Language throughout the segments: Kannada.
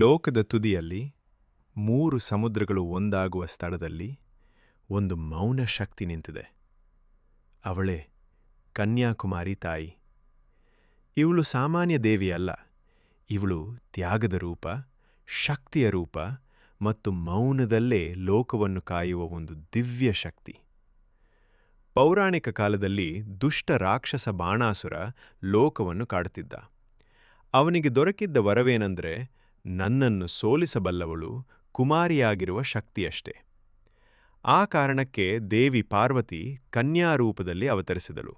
ಲೋಕದ ತುದಿಯಲ್ಲಿ ಮೂರು ಸಮುದ್ರಗಳು ಒಂದಾಗುವ ಸ್ಥಳದಲ್ಲಿ ಒಂದು ಮೌನ ಶಕ್ತಿ ನಿಂತಿದೆ. ಅವಳೇ ಕನ್ಯಾಕುಮಾರಿ ತಾಯಿ. ಇವಳು ಸಾಮಾನ್ಯ ದೇವಿ ಅಲ್ಲ. ಇವಳು ತ್ಯಾಗದ ರೂಪ, ಶಕ್ತಿಯ ರೂಪ ಮತ್ತು ಮೌನದಲ್ಲೇ ಲೋಕವನ್ನು ಕಾಯುವ ಒಂದು ದಿವ್ಯ ಶಕ್ತಿ. ಪೌರಾಣಿಕ ಕಾಲದಲ್ಲಿ ದುಷ್ಟ ರಾಕ್ಷಸ ಬಾಣಾಸುರ ಲೋಕವನ್ನು ಕಾಡುತ್ತಿದ್ದ. ಅವನಿಗೆ ದೊರಕಿದ್ದ ವರವೇನೆಂದರೆ ನನ್ನನ್ನು ಸೋಲಿಸಬಲ್ಲವಳು ಕುಮಾರಿಯಾಗಿರುವ ಶಕ್ತಿಯಷ್ಟೆ. ಆ ಕಾರಣಕ್ಕೆ ದೇವಿ ಪಾರ್ವತಿ ಕನ್ಯಾರೂಪದಲ್ಲಿ ಅವತರಿಸಿದಳು.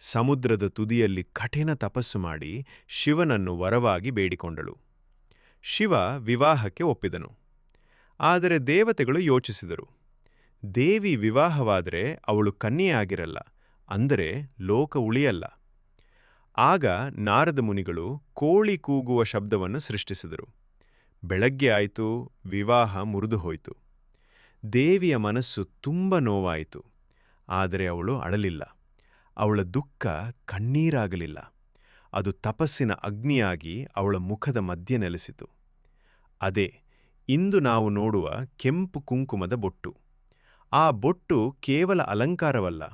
ಸಮುದ್ರದ ತುದಿಯಲ್ಲಿ ಕಠಿಣ ತಪಸ್ಸು ಮಾಡಿ ಶಿವನನ್ನು ವರವಾಗಿ ಬೇಡಿಕೊಂಡಳು. ಶಿವ ವಿವಾಹಕ್ಕೆ ಒಪ್ಪಿದನು. ಆದರೆ ದೇವತೆಗಳು ಯೋಚಿಸಿದರು. ದೇವಿ ವಿವಾಹವಾದರೆ ಅವಳು ಕನ್ಯೆಯಾಗಿರಲ್ಲ, ಅಂದರೆ ಲೋಕ ಉಳಿಯಲ್ಲ. ಆಗ ನಾರದ ಮುನಿಗಳು ಕೋಳಿ ಕೂಗುವ ಶಬ್ದವನ್ನು ಸೃಷ್ಟಿಸಿದರು. ಬೆಳಗ್ಗೆ ಆಯಿತು, ವಿವಾಹ ಮುರಿದು ಹೋಯಿತು ದೇವಿಯ ಮನಸ್ಸು ತುಂಬ ನೋವಾಯಿತು, ಆದರೆ ಅವಳು ಅಳಲಿಲ್ಲ. ಅವಳ ದುಃಖ ಕಣ್ಣೀರಾಗಲಿಲ್ಲ. ಅದು ತಪಸ್ಸಿನ ಅಗ್ನಿಯಾಗಿ ಅವಳ ಮುಖದ ಮಧ್ಯೆ ನೆಲೆಸಿತು. ಅದೇ, ಇಂದು ನಾವು ನೋಡುವ ಕೆಂಪು ಕುಂಕುಮದ ಬೊಟ್ಟು. ಆ ಬೊಟ್ಟು ಕೇವಲ ಅಲಂಕಾರವಲ್ಲ,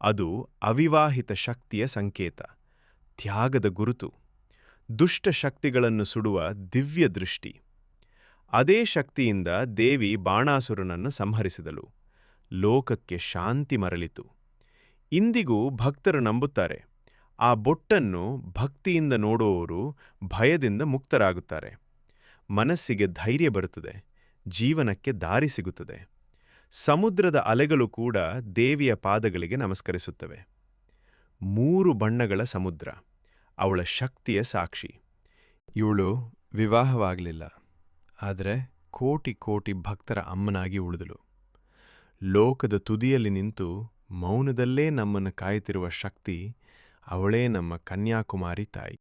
ಅದು ಅವಿವಾಹಿತ ಶಕ್ತಿಯ ಸಂಕೇತ. ತ್ಯಾಗದ ಗುರುತು, ದುಷ್ಟ ಶಕ್ತಿಗಳನ್ನು ಸುಡುವ ದಿವ್ಯ ದೃಷ್ಟಿ. ಅದೇ ಶಕ್ತಿಯಿಂದ ದೇವಿ ಬಾಣಾಸುರನನ್ನು ಸಂಹರಿಸಿದಳು. ಲೋಕಕ್ಕೆ ಶಾಂತಿ ಮರಳಿತು. ಇಂದಿಗೂ ಭಕ್ತರು ನಂಬುತ್ತಾರೆ. ಆ ಬೊಟ್ಟನ್ನು ಭಕ್ತಿಯಿಂದ ನೋಡುವವರು ಭಯದಿಂದ ಮುಕ್ತರಾಗುತ್ತಾರೆ. ಮನಸ್ಸಿಗೆ ಧೈರ್ಯ ಬರುತ್ತದೆ, ಜೀವನಕ್ಕೆ ದಾರಿ ಸಿಗುತ್ತದೆ. ಸಮುದ್ರದ ಅಲೆಗಳು ಕೂಡ ದೇವಿಯ ಪಾದಗಳಿಗೆ ನಮಸ್ಕರಿಸುತ್ತವೆ. ಮೂರು ಬಣ್ಣಗಳ ಸಮುದ್ರ, ಅವಳ ಶಕ್ತಿಯ ಸಾಕ್ಷಿ. ಇವಳು ವಿವಾಹವಾಗಲಿಲ್ಲ, ಆದರೆ ಕೋಟಿ ಕೋಟಿ ಭಕ್ತರ ಅಮ್ಮನಾಗಿ ಉಳಿದಳು. ಲೋಕದ ತುದಿಯಲ್ಲಿ ನಿಂತು ಮೌನದಲ್ಲೇ ನಮ್ಮನ್ನು ಕಾಯುತ್ತಿರುವ ಶಕ್ತಿ ಅವಳೇ ನಮ್ಮ ಕನ್ಯಾಕುಮಾರಿ ತಾಯಿ.